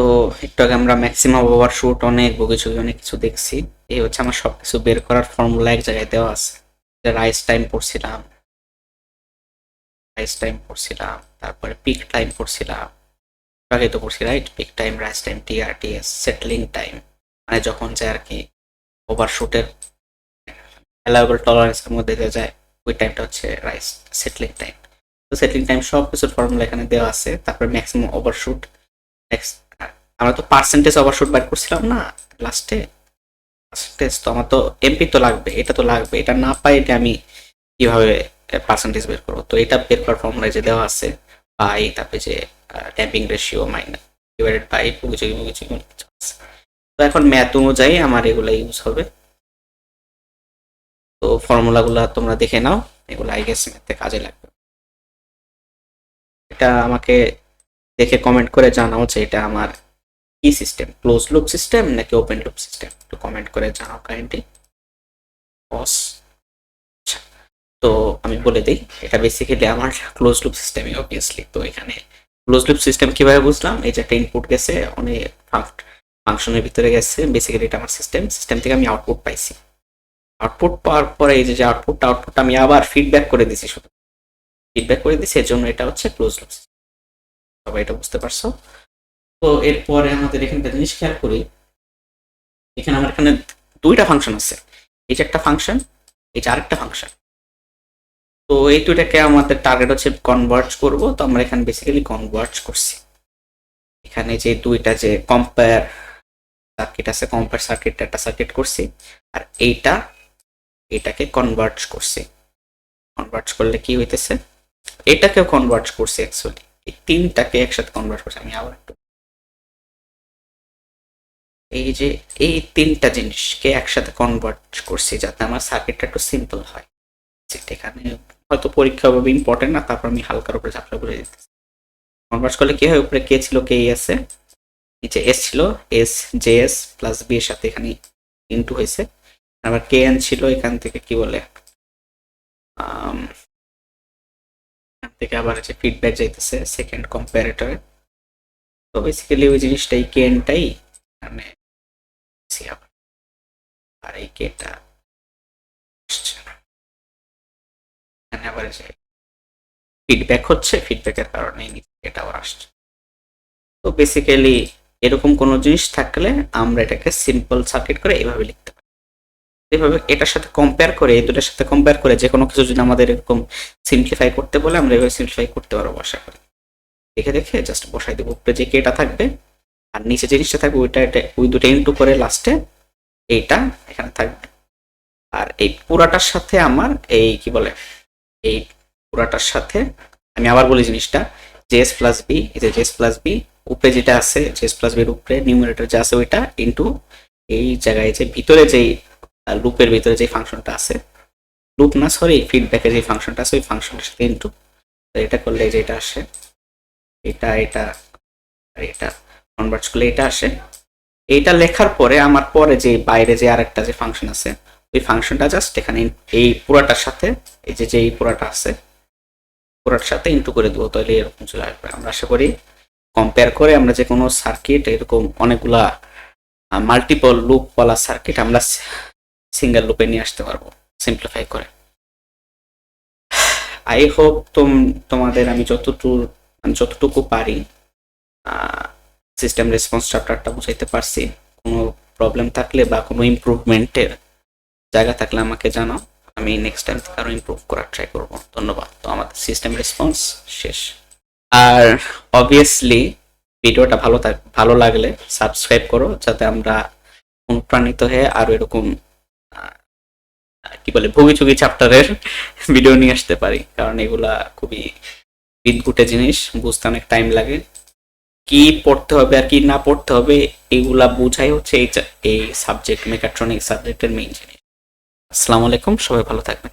তো একটু আগে আমরা ম্যাক্সিমাম ওভারশুট, অনেক বগিচুগি অনেক কিছু দেখছি। এই হচ্ছে আমার সবকিছু বের করার ফর্মুলা এক জায়গায় দেওয়া আছে। রাইস টাইম পড়ছিলাম রাইস টাইম পড়ছিলাম তারপরে পিক টাইম পড়ছিলাম আগে তো পড়ছি right peak time rise time TRTS settling time মানে যখন যে আর কি ওভারশুটের অ্যালাউবল টলারেন্সের মধ্যে দিয়ে যায়, ওই টাইমটা হচ্ছে রাইস সেটলিং টাইম তো সেটলিং টাইম সব কিছুর ফর্মুলা এখানে দেওয়া আছে। তারপরে ম্যাক্সিমাম ওভারশুট আমরা তো পার্সেন্টেজ ওভারশুট বার করছিলাম না লাস্টে পার্সেন্টেজ তো আমার তো এমপি তো লাগবে, এটা তো লাগবে, এটা না পাই এটা আমি কীভাবে পার্সেন্টেজ বের করব? তো এটা বের করার ফর্মুলা যে দেওয়া আছে বাই তারপরে যে damping ratio minus divided by পুগুচুগি আছে তো এখন ম্যাথ অনুযায়ী আমার এগুলো ইউজ হবে। তো ফর্মুলাগুলো তোমরা দেখে নাও, এগুলো আই গেস ম্যাথে কাজে লাগবে। এটা আমাকে দেখে কমেন্ট করে জানাও যে এটা আমার কি সিস্টেম ক্লোজ লুপ সিস্টেম নাকি ওপেন লুপ সিস্টেম একটু কমেন্ট করে জানাও কাইন্ডলি বস আচ্ছা তো আমি বলে দিই, এটা বেসিক্যালি আমার ক্লোজ লুপ সিস্টেমই অবভিয়াসলি তো এখানে ক্লোজ লুপ সিস্টেম কীভাবে বুঝলাম? এই যে একটা ইনপুট গেছে, অনেক ফাংশনের ভিতরে গেছে। বেসিক্যালি এটা আমার সিস্টেম সিস্টেম থেকে আমি আউটপুট পাইছি। আউটপুট পাওয়ার পরে এই যে যে আউটপুটটা আমি আবার ফিডব্যাক করে দিছি শুধু। ফিডব্যাক করে দিছি, এর জন্য এটা হচ্ছে ক্লোজ লুপ সবাই এটা বুঝতে পারছ? তো এরপরে আমাদের এখানে একটা জিনিস খেয়াল করি। এখানে আমার এখানে দুইটা ফাংশন আছে। এই যে একটা ফাংশন এই যে আরেকটা ফাংশন তো এই দুইটাকে আমাদের টার্গেট হচ্ছে কনভার্জ করব। তো আমরা এখানে বেসিক্যালি কনভার্ট করছি। এখানে যে দুইটা যে কম্পেয়ার সার্কিট আছে কম্পেয়ার সার্কিট একটা সার্কিট করছি। আর এইটা, এটাকে কনভার্জ করছি। কনভার্ট করলে কি হইতেছে? এটাকেও কনভার্ট করছি অ্যাকচুয়ালি এই তিনটাকে একসাথে কনভার্ট করছি। আমি আবার একটু এই যে এই তিনটা জিনিসকে একসাথে কনভার্ট করছি যাতে আমার সার্কিটটা একটু সিম্পল হয়। এখানে হয়তো পরীক্ষা হবে ইম্পর্টেন্ট না, তারপর আমি হালকার উপরে ঝাপসা করে দিতেছি। কনভার্ট করলে কি হয়? উপরে কে ছিল কে আছে নিচে এস ছিল S J S plus B এর সাথে এখানে ইনটু হয়েছে। আবার কে এন ছিল এখান থেকে কি বলে? এখান থেকে আবার যে ফিডব্যাক যাইতেছে সেকেন্ড কম্পারেটরে তো বেসিক্যালি ওই জিনিসটাই কে এনটাই মানে সি আবার আর এই কেটা আসছে। এখানে আবার যে ফিডব্যাক হচ্ছে ফিডব্যাকের কারণে এটা আবার আসছে। তো বেসিক্যালি এরকম কোনো জিনিস থাকলে আমরা এটাকে সিম্পল সার্কিট করে এইভাবে লিখতে পারি। এভাবে এটার সাথে কম্পেয়ার করে, এই দুটার সাথে কম্পেয়ার করে যে কোনো কিছু যদি আমাদের এরকম সিম্পলিফাই করতে বলে, আমরা এভাবে সিম্পলিফাই করতে পারব, আশা করি। দেখে দেখে জাস্ট বসাই দেবো। উপরে যে কেটা থাকবে আর নিচে জিনিসটা থাকবে, ওইটা এটা ওই দুটো ইন্টু করে লাস্টে এইটা এখানে থাকবে। আর এই পুরাটার সাথে আমার এই কি বলে, এই পুরাটার সাথে আমি আবার বলি জিনিসটা জেএস প্লাস বি এই যে জেএস প্লাস বি উপরে যেটা আছে জেএস প্লাস বির উপরে নিউমারেটর যা আছে ওইটা ইন্টু এই জায়গায় যে ভিতরে যেই লুপের ভিতরে যে ফাংশনটা আছে। লুপ না সরি ফিডব্যাকের যে ফাংশনটা আছে, ওই ফাংশনটার সাথে ইন্টু এটা করলে এই যে এটা আসে, এটা এটা, আর এটা। কনভার্ট করলে এটা আসে। এইটা লেখার পরে আমার পরে যে বাইরে যে আরেকটা যে ফাংশন আছে, ওই ফাংশনটা জাস্ট এখানে এই পুরাটার সাথে, এই যে যে এই পুরাটা আছে, পুরাটার সাথে ইন্টু করে দেবো, তাহলে এরকম চলে আসবে। আমরা আশা করি কম্পেয়ার করে আমরা যে কোনো সার্কিট এরকম অনেকগুলা মাল্টিপল লুপ ওয়ালা সার্কিট আমরা সিঙ্গেল লুপে নিয়ে আসতে পারব সিম্পলিফাই করে। আই হোপ তোম, তোমাদের আমি যতটুকু যতটুকু পারি সিস্টেম রেসপন্স চ্যাপ্টারটা বুঝাইতে পারছি। কোনো প্রবলেম থাকলে বা কোনো ইমপ্রুভমেন্টের জায়গা থাকলে আমাকে জানাও। আমি নেক্সট টাইম থেকে আরও ইমপ্রুভ করার ট্রাই করব। ধন্যবাদ। তো আমাদের সিস্টেম রেসপন্স শেষ। আর অবভিয়াসলি ভিডিওটা ভালো থাক, ভালো লাগলে সাবস্ক্রাইব করো যাতে আমরা অনুপ্রাণিত হয়ে আরও এরকম কি বলে, ভুগিচুগি চ্যাপ্টারের ভিডিও নিয়ে আসতে পারি। কারণ এগুলা খুবই বিদঘুটে জিনিস, বুঝতে অনেক টাইম লাগে। কি পড়তে হবে আর কি না পড়তে হবে, এগুলা বোঝাই হচ্ছে এই সাবজেক্ট মেকাট্রনিক সাবজেক্টের মেইন জিনিস। আসসালামু আলাইকুম, সবাই ভালো থাকবেন।